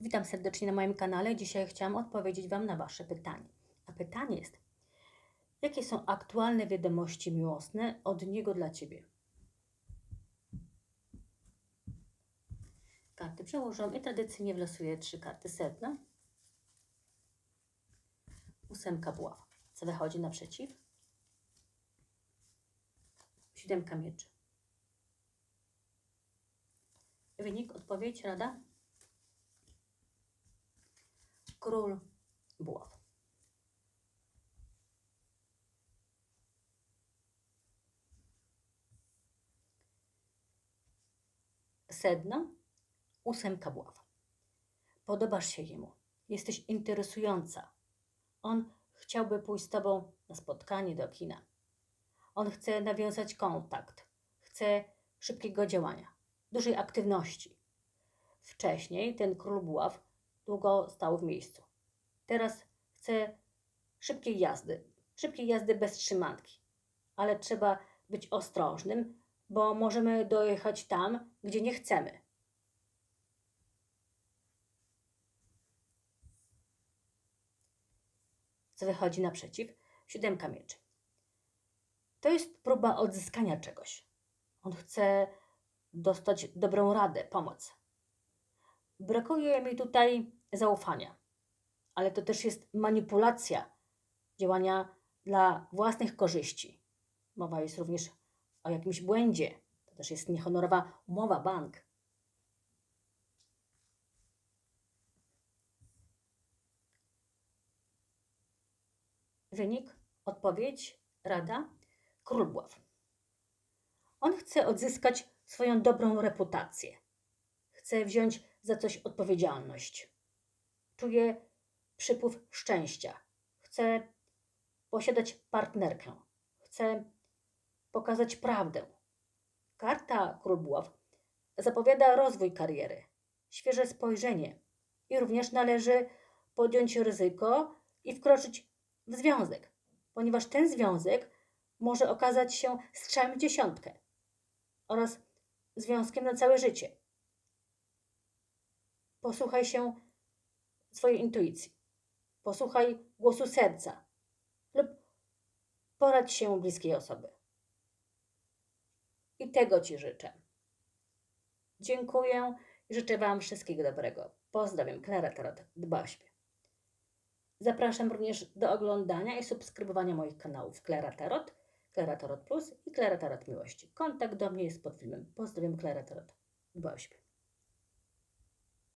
Witam serdecznie na moim kanale. Dzisiaj chciałam odpowiedzieć Wam na Wasze pytanie. A pytanie jest, jakie są aktualne wiadomości miłosne od niego dla Ciebie? Karty przełożą i tradycyjnie wlosuję trzy karty sedna. Ósemka buław. Co wychodzi naprzeciw? Siódemka mieczy. Wynik, odpowiedź, rada? Król buław. Sedno, ósemka buław. Podobasz się jemu. Jesteś interesująca. On chciałby pójść z tobą na spotkanie do kina. On chce nawiązać kontakt. Chce szybkiego działania, dużej aktywności. Wcześniej ten król buław długo stał w miejscu. Teraz chce szybkiej jazdy. Szybkiej jazdy bez trzymanki. Ale trzeba być ostrożnym, bo możemy dojechać tam, gdzie nie chcemy. Co wychodzi naprzeciw? Siódemka mieczy. To jest próba odzyskania czegoś. On chce dostać dobrą radę, pomoc. Brakuje mi tutaj zaufania, ale to też jest manipulacja działania dla własnych korzyści. Mowa jest również o jakimś błędzie. To też jest niehonorowa umowa bank. Wynik, odpowiedź, rada, król buław. On chce odzyskać swoją dobrą reputację. Chce wziąć za coś odpowiedzialność. Czuje przypływ szczęścia. Chce posiadać partnerkę. Chce pokazać prawdę. Karta Król Buław zapowiada rozwój kariery, świeże spojrzenie i również należy podjąć ryzyko i wkroczyć w związek, ponieważ ten związek może okazać się strzałem w dziesiątkę oraz związkiem na całe życie. Posłuchaj się swojej intuicji. Posłuchaj głosu serca lub poradź się bliskiej osoby. I tego Ci życzę. Dziękuję i życzę Wam wszystkiego dobrego. Pozdrawiam, Klara Tarot, dba o siebie. Zapraszam również do oglądania i subskrybowania moich kanałów Klara Tarot, Klara Tarot Plus i Klara Tarot Miłości. Kontakt do mnie jest pod filmem. Pozdrawiam, Klara Tarot, dba o siebie.